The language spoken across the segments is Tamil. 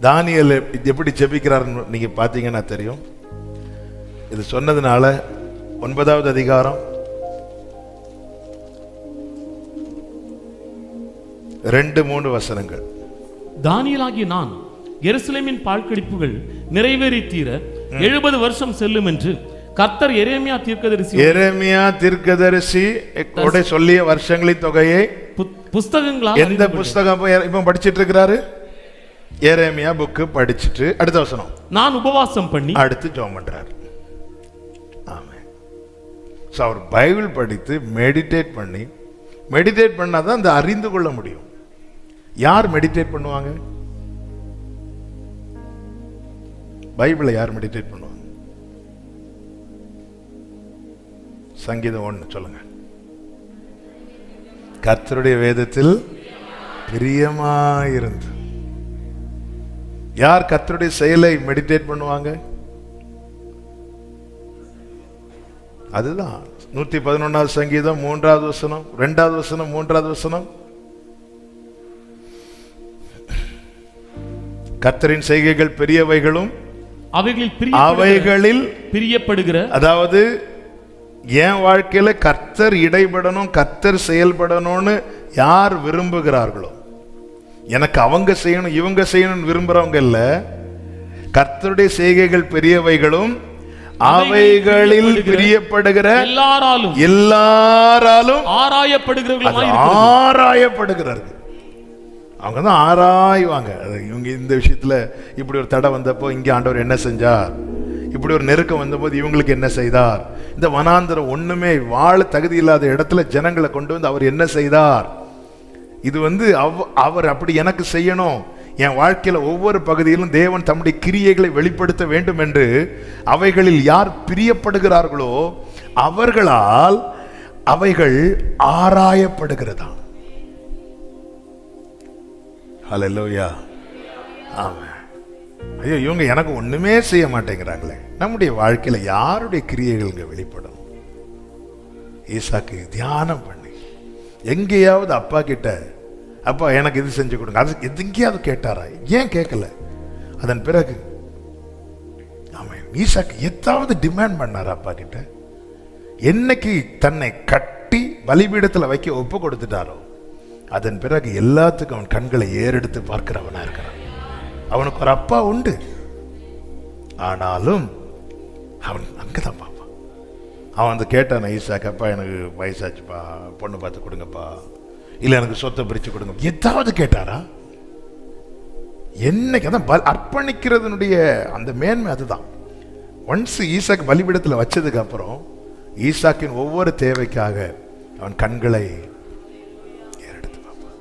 தானியல் எப்படி ஜெபிக்கிறாருன்னு நீங்க பார்த்தீங்கன்னா தெரியும். இது சொன்னதுனால ஒன்பதாவது அதிகாரம் ரெண்டு மூணு வசனங்கள். தானியலாகிய நான் எருசலேமின் பாழ்கடிப்புகள் நிறைவேறி தீர எழுபது வருஷம் செல்லும் என்று கர்த்தர் எரேமியா தீர்க்கதரிசி எரேமியா தீர்க்கதரிசி கூட சொல்லிய வருஷங்களின் தொகையை பு- புஸ்தகங்களால் எந்த புஸ்தகம் இப்ப படிச்சிட்டு இருக்கிறாரு? எரேமியா புக்கு படிச்சிட்டு அடுத்த வசனம். நான் உபவாசம் பண்ணி அடுத்து ஜெபம் பண்றாரு. ஆமென். ஸோ அவர் பைபிள் படித்து மெடிடேட் பண்ணி மெடிடேட் பண்ணாதான் அந்த அறிந்து கொள்ள முடியும். யார் மெடிடேட் பண்ணுவாங்க? பைபிளை யார் மெடிடேட் பண்ணுவாங்க? சங்கீதம் ஒன்று சொல்லுங்க. கர்த்தருடைய வேதத்தில் பிரியமாயிருந்து. யார் கர்த்தருடைய செயலை மெடிடேட் பண்ணுவாங்க? அதுதான். நூத்தி பதினொன்னாவது சங்கீதம் மூன்றாவது வசனம் ரெண்டாவது வசனம் மூன்றாவது வசனம். கர்த்தரின் செய்கைகள் பெரியவைகளும் அவைகளில் அவைகளில் பிரியப்படுகிற அதாவது என் வாழ்க்கையில கர்த்தர் இடைபடணும் கர்த்தர் செயல்படணும்னு யார் விரும்புகிறார்களோ? எனக்கு அவங்க செய்யணும் இவங்க செய்யணும்னு விரும்புறவங்க இல்ல. கர்த்தருடைய செய்கைகள் பெரியவைகளும் அவைகளில் பிரியப்படுகிற எல்லாராலும் எல்லாராலும் இருக்கிறது. ஆராயப்படுகிறார்கள் அவங்க தான் ஆராய்வாங்க. இவங்க இந்த விஷயத்துல இப்படி ஒரு தடை வந்தப்போ இங்க ஆண்டவர் என்ன செஞ்சார்? இப்படி ஒரு நெருக்கம் வந்தபோது இவங்களுக்கு என்ன செய்தார்? இந்த வனாந்தரம் ஒண்ணுமே வாழ தகுதி இல்லாத இடத்துல ஜனங்களை கொண்டு வந்து அவர் என்ன செய்தார்? இது வந்து அவ் அவர் அப்படி எனக்கு செய்யணும். என் வாழ்க்கையில ஒவ்வொரு பகுதியிலும் தேவன் தம்முடைய கிரியைகளை வெளிப்படுத்த வேண்டும் என்று அவைகளில் யார் பிரியப்படுகிறார்களோ அவர்களால் அவைகள் ஆராயப்படுகிறதா ஹலோயா ஆமாம் ஐயோ இவங்க எனக்கு ஒண்ணுமே செய்ய மாட்டேங்கிறாங்களே. நம்முடைய வாழ்க்கையில யாருடைய கிரியைகள் இங்கே வெளிப்படும்? ஈசாக்கு தியானம் பண்ணி எங்கேயாவது அப்பா கிட்ட அப்பா எனக்கு இது செஞ்சு கொடுங்க. அது எது எங்கேயாவது கேட்டாரா? ஏன் கேட்கல? அதன் பிறகு ஆமாம் ஈசாக்கு எத்தாவது டிமாண்ட் பண்ணாரா அப்பா கிட்ட? என்னைக்கு தன்னை கட்டி பலிபீடத்துல வைக்க ஒப்பு கொடுத்துட்டாரோ அதன் பிறகு எல்லாத்துக்கும் அவன் கண்களை ஏறெடுத்து பார்க்கிறவனா இருக்கிறான். அவனுக்கு ஒரு அப்பா உண்டு. ஆனாலும் அவன் அங்கதான் அவன் வந்து கேட்டான் ஈசாக்கு அப்பா எனக்கு வயசாச்சுப்பா பொண்ணு பார்த்து கொடுங்கப்பா. இல்லை எனக்கு சொத்தை பிரித்து கொடுங்க. எதாவது கேட்டாரா? என்னைக்கு அதான் பல்- அர்ப்பணிக்கிறதுனுடைய அந்த மேன்மை அதுதான். ஒன்ஸ் ஈசாக்கு பலிபீடத்தில் வச்சதுக்கப்புறம் ஈசாக்கின் ஒவ்வொரு தேவைக்காக அவன் கண்களை ஏறெடுத்து பார்ப்பான்.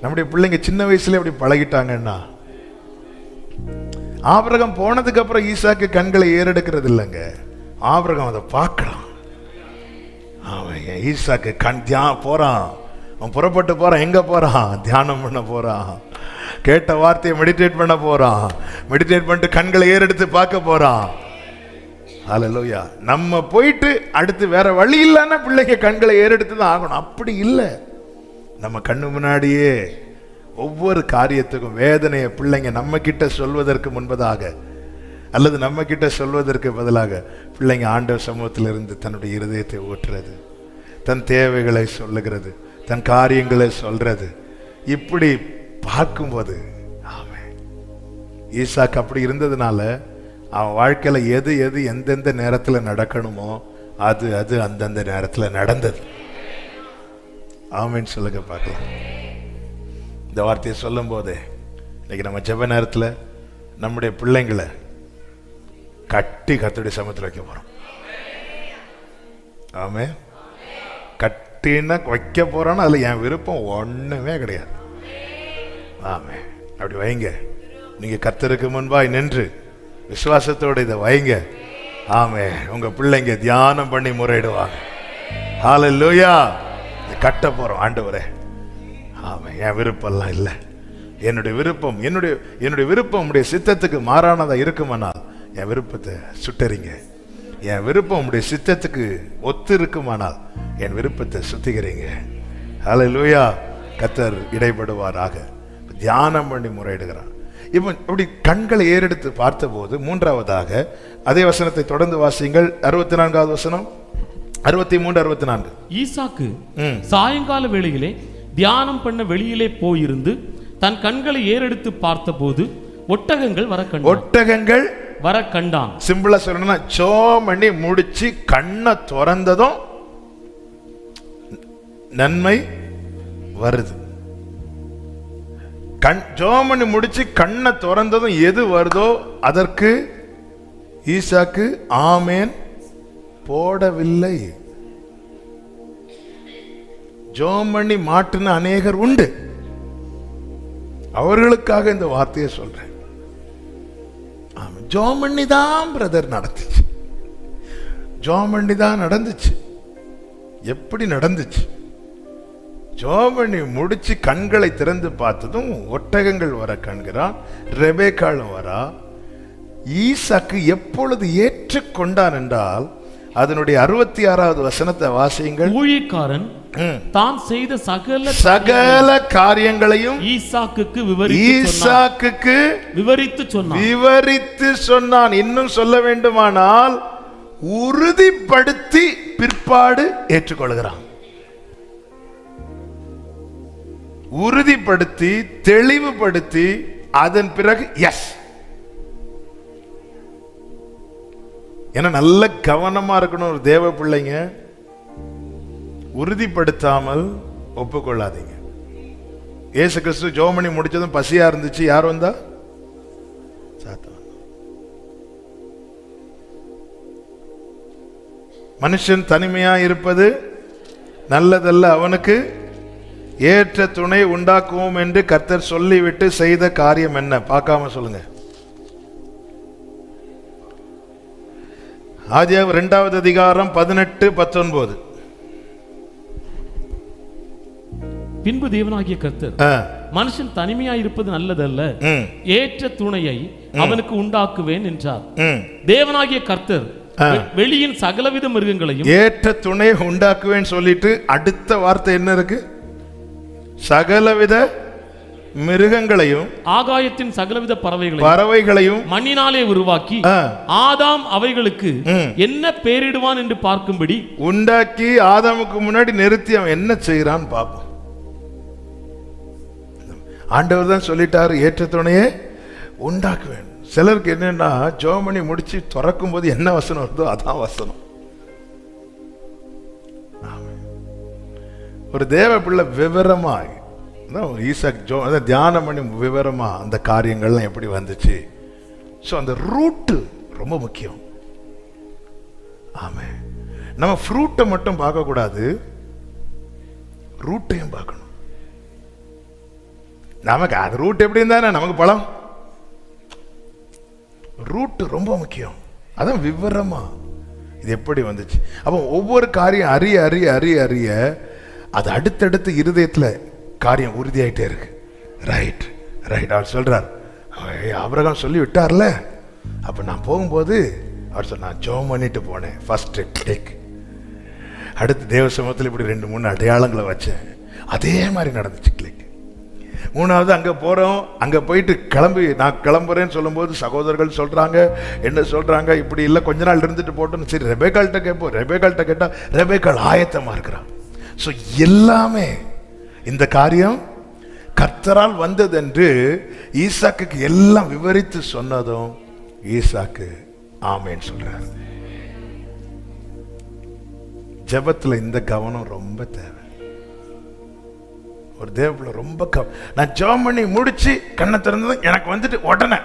நம்முடைய பிள்ளைங்க சின்ன வயசுல அப்படி பழகிட்டாங்கன்னா ஆபிரகம் போனதுக்கு அப்புறம் ஈசாக்கு கண்களை ஏறெடுக்கிறது இல்லைங்க. ஆபிரகம் அதை பார்க்கலாம் அவன் ஈசாக்கு கண் தியான் போகிறான் அவன் புறப்பட்டு போகிறான் எங்கே போகிறான் தியானம் பண்ண போகிறான் கேட்ட வார்த்தையை மெடிடேட் பண்ண போகிறான் மெடிடேட் பண்ணிட்டு கண்களை ஏறெடுத்து பார்க்க போறான். ஹalleluya நம்ம போயிட்டு அடுத்து வேற வழி இல்லைன்னா பிள்ளைங்க கண்களை ஏறெடுத்து தான் ஆகணும். அப்படி இல்லை. நம்ம கண்ணு முன்னாடியே ஒவ்வொரு காரியத்துக்கும் வேதனையை பிள்ளைங்க நம்ம கிட்ட சொல்வதற்கு முன்பதாக அல்லது நம்ம கிட்ட சொல்வதற்கு பதிலாக பிள்ளைங்க ஆண்டவர் சமூகத்திலிருந்து தன்னுடைய இருதயத்தை ஊற்றுறது தன் தேவைகளை சொல்லுகிறது தன் காரியங்களை சொல்றது. இப்படி பார்க்கும்போது ஆமே ஈசாக்கு அப்படி இருந்ததுனால அவன் வாழ்க்கையில் எது எது எந்தெந்த நேரத்தில் நடக்கணுமோ அது அது அந்தந்த நேரத்தில் நடந்தது. ஆமின்னு சொல்லுங்க பார்க்கலாம். இந்த வார்த்தையை சொல்லும் போதே இன்னைக்கு நம்ம ஜப நேரத்தில் நம்முடைய பிள்ளைங்களை கட்டி கத்துடைய சமத்துல வைக்க போறோம். ஆமே கட்டினா வைக்க போறோன்னா அதுல என் விருப்பம் ஒண்ணுமே கிடையாது. ஆமே அப்படி வைங்க. நீங்க கத்தருக்கு முன்பாய் நின்று விசுவாசத்தோட இதை வைங்க. ஆமே உங்க பிள்ளைங்க தியானம் பண்ணி முறையிடுவாங்க. ஹால லூயா கட்ட போறோம் ஆண்டவரே. ஆமே என் விருப்பம்லாம் இல்லை. என்னுடைய விருப்பம் என்னுடைய என்னுடைய விருப்பம் உடைய சித்தத்துக்கு மாறானதா இருக்குமானால் என் விருப்பத்தை சுட்டறிங்க. என் விருப்பம் உடைய சித்தத்துக்கு ஒத்து இருக்குமானால் என் விருப்பத்தை சுத்திக்கிறீங்க ஹalleluya கத்தர் இடைப்படுவாராக தியானம் பண்ணி முறையிடுகிறான் இப்போ இப்படி கண்களை ஏறெடுத்து பார்த்தபோது மூன்றாவதாக அதே வசனத்தை தொடர்ந்து வாசியுங்கள். அறுபத்தி நான்காவது வசனம். அறுபத்தி மூன்று அறுபத்தி நான்கு ஈசாக்கு சாயங்கால வேளையிலே தியானம் பண்ண வெளியிலே போயிருந்து தன் கண்களை ஏறெடுத்து பார்த்தபோது ஒட்டகங்கள் வர கண்டான் ஒட்டகங்கள் வர கண்டான் சிம்பிளா சொல்லணும்னா ஜோம் பண்ணி முடிச்சு கண்ணை திறந்ததும் நன்மை வருது. கண் ஜோம் பண்ணி முடிச்சு கண்ணை திறந்ததும் எது வருதோ அதற்கு ஈசாக்கு ஆமேன் போடவில்லை. ஜோம் பண்ணி மாட்டின அநேகர் உண்டு. அவர்களுக்காக இந்த வார்த்தையை சொல்றேன். ஆமா ஜோமண்ணி தான் பிரதர் நடந்துச்சு. ஜோமண்ணி தான் நடந்துச்சு. எப்படி நடந்துச்சு? ஜோமண்ணி முடிச்சு கண்களை திறந்து பார்த்ததும் ஒட்டகங்கள் வர காண்கிறான் ரெபேக்காலும் வரா. ஈசாக்கு எப்பொழுது ஏற்றுக்கொண்டான் என்றால் அதனுடைய அறுபத்தி ஆறாவது வசனத்தை வாசியுங்கள். ஊழியக்காரன் தான் செய்த சகல சகல காரியங்களையும் ஈசாக்குக்கு ஈசாக்குக்கு விவரித்து சொன்னான். விவரித்து சொன்னான். இன்னும் சொல்ல வேண்டுமானால் உறுதிப்படுத்தி பிற்பாடு ஏற்றுக்கொள்கிறான். உறுதிப்படுத்தி தெளிவுபடுத்தி அதன் பிறகு எஸ் ஏன்னா நல்ல கவனமா இருக்கணும் ஒரு தேவ பிள்ளைங்க. உறுதிப்படுத்தாமல் ஒப்புக்கொள்ளாதீங்க. இயேசு கிறிஸ்து ஜோமணி முடிச்சதும் பசியா இருந்துச்சு. யார் வந்தா? சாத்தான். மனுஷன் தனிமையா இருப்பது நல்லதல்ல. அவனுக்கு ஏற்ற துணை உண்டாக்குவோம் என்று கர்த்தர் சொல்லிவிட்டு செய்த காரியம் என்ன? பார்க்காம சொல்லுங்க. ஆதியாகமம் ரெண்டாவது அதிகாரம் பதினெட்டு பத்தொன்பது. பின்பு தேவனாகிய கர்த்தர் மனுஷன் தனிமையாய் இருப்பது நல்லதல்ல. ஏற்ற துணையை அவனுக்கு உண்டாக்குவேன் என்றார். தேவனாகிய கர்த்தர் வெளியின் சகலவித மிருகங்களையும் ஏற்ற துணை உண்டாக்குவேன்னு சொல்லிட்டு அடுத்த வார்த்தை என்ன இருக்கு? சகலவித மிருகங்களையும் ஆகாயத்தின் சகலவித பறவைகளையும் பறவைகளையும் மண்ணினாலே உருவாக்கி ஆதாம் அவைகளுக்கு. என்ன பேரிடுவான் என்று பார்க்கும்படி உண்டாக்கி ஆதாமுக்கு முன்னாடி நிறுத்தி அவன் என்ன செய்யறான்னு பார்ப்போம். ஆண்டவர் தான் சொல்லிட்டார் ஏற்ற துணையே உண்டாக்குவேன். சிலருக்கு என்னென்னா ஜோமணி முடித்து திறக்கும் போது என்ன வசனம் வருதோ அதான் வசனம். ஒரு தேவ பிள்ளை விவரமா அதான் ஒரு ஈசாக் ஜோ அதான் தியானம் பண்ணி விவரமாக அந்த காரியங்கள்லாம் எப்படி வந்துச்சு? ஸோ அந்த ரூட்டு ரொம்ப முக்கியம். ஆமாம் நம்ம ஃப்ரூட்டை மட்டும் பார்க்கக்கூடாது ரூட்டையும் பார்க்கணும். நமக்கு அது ரூட் எப்படி இருந்தானே நமக்கு பழம். ரூட்டு ரொம்ப முக்கியம். அதான் விவரமா. இது எப்படி வந்துச்சு? அப்போ ஒவ்வொரு காரியம் அறிய அறிய அறிய அறிய அது அடுத்தடுத்து இருதயத்தில் காரியம் உறுதியாயிட்டே இருக்கு. ரைட் ரைட் அவர் சொல்கிறார் அவர் சொல்லி விட்டார்ல. அப்போ நான் போகும்போது அவர் சொன்னார் நான் ஜோம் பண்ணிட்டு போனேன். ஃபர்ஸ்ட் டேக் அடுத்து தேவ சமூகத்தில் இப்படி ரெண்டு மூணு அடையாளங்களை வச்சேன். அதே மாதிரி நடந்துச்சு. மூணாவது அங்க போறோம். அங்க போயிட்டு கிளம்பி நான் கிளம்புறேன்னு சொல்லும்போது சகோதரர்கள் சொல்றாங்க என்ன சொல்றாங்க? இப்படி இல்லை கொஞ்ச நாள் இருந்துட்டு போட்டோம்னு சரி ரெபேக்கால்கிட்ட கேட்போம் ரெபேக்கால்கிட்ட கேட்டால் ரெபேக்கால் ஆயத்தமா இருக்கிறான். ஸோ எல்லாமே இந்த காரியம் கர்த்தரால் வந்ததென்று ஈசாக்கு எல்லாம் விவரித்து சொன்னதும் ஈசாக்கு ஆமேன்னு சொல்றாரு. ஜெபத்துல இந்த கவனம் ரொம்ப தேவை. ஒரு தேவப்புல ரொம்ப கம் நான் ஜெபம் பண்ணி முடிச்சு கண்ணை திறந்ததும் எனக்கு வந்துட்டு உடனே.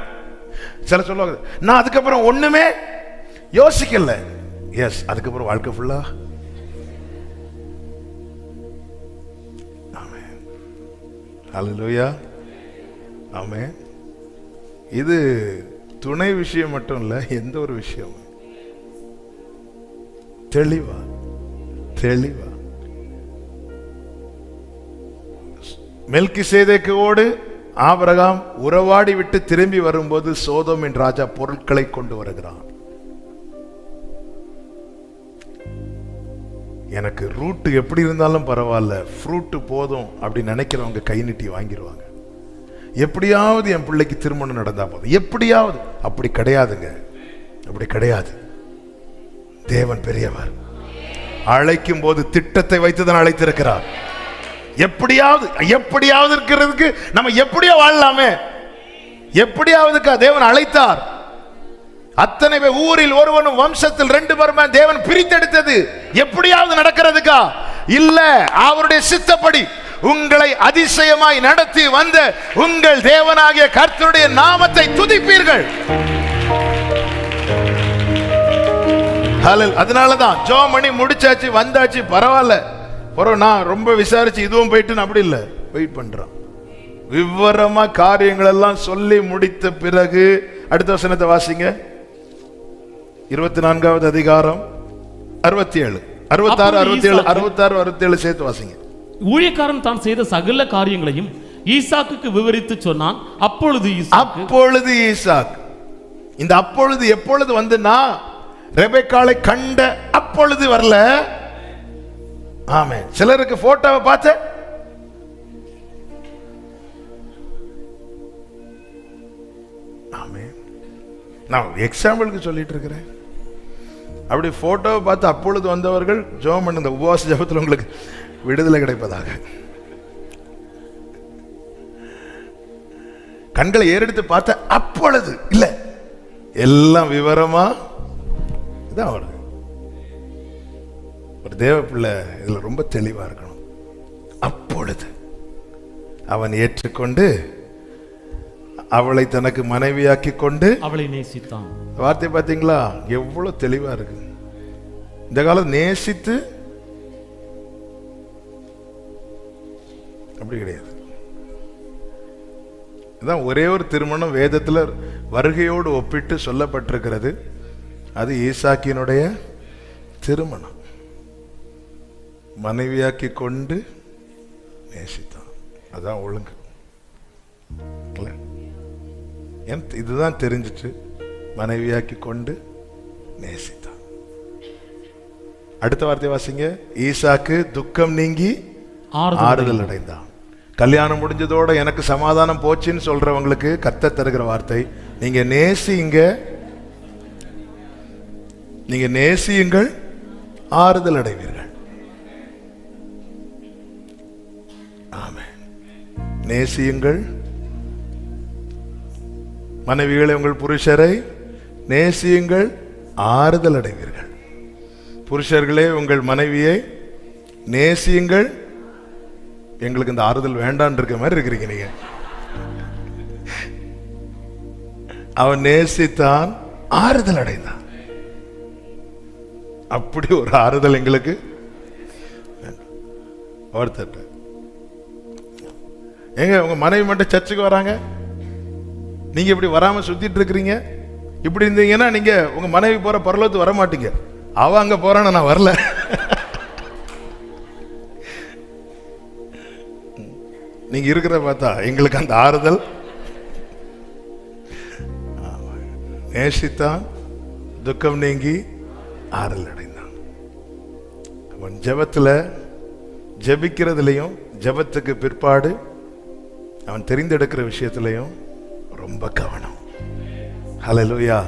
சில சொல்லுவாங்க நான் அதுக்கப்புறம் ஒண்ணுமே யோசிக்கல. எஸ் அதுக்கப்புறம் வாழ்க்கை ஃபுல்லா ஹலோயா ஆமே இது துணை விஷயம் மட்டும் இல்ல எந்த ஒரு விஷயம் தெளிவா தெளிவா. மெல்கி சேதேக்கோடு ஆபரகாம் உறவாடி விட்டு திரும்பி வரும்போது சோதோமின் ராஜா பொருட்களை கொண்டு வருகிறான். எனக்கு ரூட்டு எப்படி இருந்தாலும் பரவாயில்ல ஃப்ரூட்டு போதும் அப்படின்னு நினைக்கிறவங்க கை நீட்டி வாங்கிடுவாங்க எப்படியாவது என் பிள்ளைக்கு திருமணம் நடந்தா போதும். எப்படியாவது. அப்படி கிடையாதுங்க. அப்படி கிடையாது. தேவன் பெரியவர். அழைக்கும் போது திட்டத்தை வைத்துதான் அழைத்திருக்கிறார். எப்படியாவது எப்படியாவது இருக்கிறதுக்கு நம்ம எப்படியோ வாழலாமே. எப்படியாவதுக்கா தேவன் அழைத்தார். அத்தனை பேர் ஊரில் ஒருவனும் வம்சத்தில் ரெண்டு பேருமே தேவன் பிரித்தெடுத்தது. எப்படியாவது நடக்கிறதுக்கா? இல்ல அவருடைய சித்தப்படி உங்களை அதிசயமாய் நடத்தி வந்த உங்கள் தேவனாகிய கர்த்தருடைய நாமத்தை துதிப்பீர்கள். அதனாலதான் ஜோ மணி முடிச்சாச்சு வந்தாச்சு பரவாயில்ல. பரவாயில்ல நான் ரொம்ப விசாரிச்சு இதுவும் போயிட்டு அப்படி இல்லை. வெயிட் பண்றான். விவரமா காரியங்கள் எல்லாம் சொல்லி முடித்த பிறகு அடுத்த வசனத்தை வாசிங்க. இருபத்தி நான்காவது அதிகாரம் அறுபத்தி ஏழு அறுபத்தாறு அறுபத்தி ஏழு ஈசாக்கு- அறுபத்தாறு அறுபத்தி ஏழு சேர்த்து வாசிங்க. ஊழியக்காரன் தான் செய்த சகல காரியங்களையும் ஈசாக்குக்கு விவரித்து சொன்னான். அப்பொழுது ஈசாக்கு அப்பொழுது ஈசாக். இந்த அப்பொழுது எப்பொழுது வந்துன்னா ரெபெக்காளை கண்ட அப்பொழுது வரல. ஆமே சிலருக்கு போட்டோவை பார்த்த ஆமே நான் எக்ஸாம்பிளுக்கு சொல்லிட்டு இருக்கிறேன். அப்படி போட்டோவை பார்த்து அப்பொழுது வந்தவர்கள் ஜோம் இந்த உபவாச ஜபத்தில் உங்களுக்கு விடுதலை கிடைப்பதாக. கண்களை ஏறெடுத்து பார்த்த அப்பொழுது இல்ல எல்லாம் விவரமா? இதான் வருது. ஒரு தேவ பிள்ளை இதுல ரொம்ப தெளிவா இருக்கணும். அப்பொழுது அவன் ஏற்றுக்கொண்டு அவளை தனக்கு மனைவியாக்கி கொண்டு அவளை நேசித்தான். வார்த்தை பார்த்தீங்களா எவ்வளவு தெளிவா இருக்கு. இந்த காலம் நேசித்து அப்படி கிடையாது. இதான் ஒரே ஒரு திருமணம் வேதத்தில் வருகையோடு ஒப்பிட்டு சொல்லப்பட்டிருக்கிறது. அது ஈசாக்கினுடைய திருமணம். மனைவியாக்கி கொண்டு நேசித்தான். அதான் ஒழுங்கு? ஏன் இதுதான் தெரிஞ்சிச்சு? மனைவியாக்கி கொண்டு நேசித்தான். அடுத்த வார்த்தை வாசிங்க. ஈசாக்கு துக்கம் நீங்கி ஆறுதல் ஆறுதல் அடைந்தான். கல்யாணம் முடிஞ்சதோட எனக்கு சமாதானம் போச்சுன்னு சொல்றவங்களுக்கு கத்த தருகிற வார்த்தை. நீங்க நேசிங்க. நீங்க நேசியுங்கள் ஆறுதல் அடைவீர்கள். ஆமென். நேசியுங்கள். மனைவிகளை உங்கள் புருஷரை நேசியுங்கள் ஆறுதல் அடைவீர்கள். புருஷர்களே உங்கள் மனைவியை நேசியுங்கள். எங்களுக்கு இந்த ஆறுதல் வேண்டான் இருக்க மாதிரி இருக்கிறீங்க நீங்க. அவன் நேசித்தான் ஆறுதல் அடைந்தான். அப்படி ஒரு ஆறுதல் எங்களுக்கு ஒருத்தர் ஏங்க உங்க மனைவி மட்டும் சர்ச்சுக்கு வராங்க? நீங்க இப்படி வராம சுத்திட்டு இருக்கிறீங்க? இப்படி இருந்தீங்கன்னா நீங்க உங்க மனைவி போற பரலோத்து வர மாட்டீங்க. அவ அங்க போறான்னு நான் வரல. நீங்க இருக்கிறத பார்த்தா எங்களுக்கு அந்த ஆறுதல். நேசித்தான் துக்கம் நீங்கி ஆறுதல் அடைந்தான். அவன் ஜெபத்துல ஜபிக்கிறதுலையும் ஜெபத்துக்கு பிற்பாடு அவன் தெரிந்தெடுக்கிற விஷயத்திலையும் ரொம்ப கவனம். ஹalleluya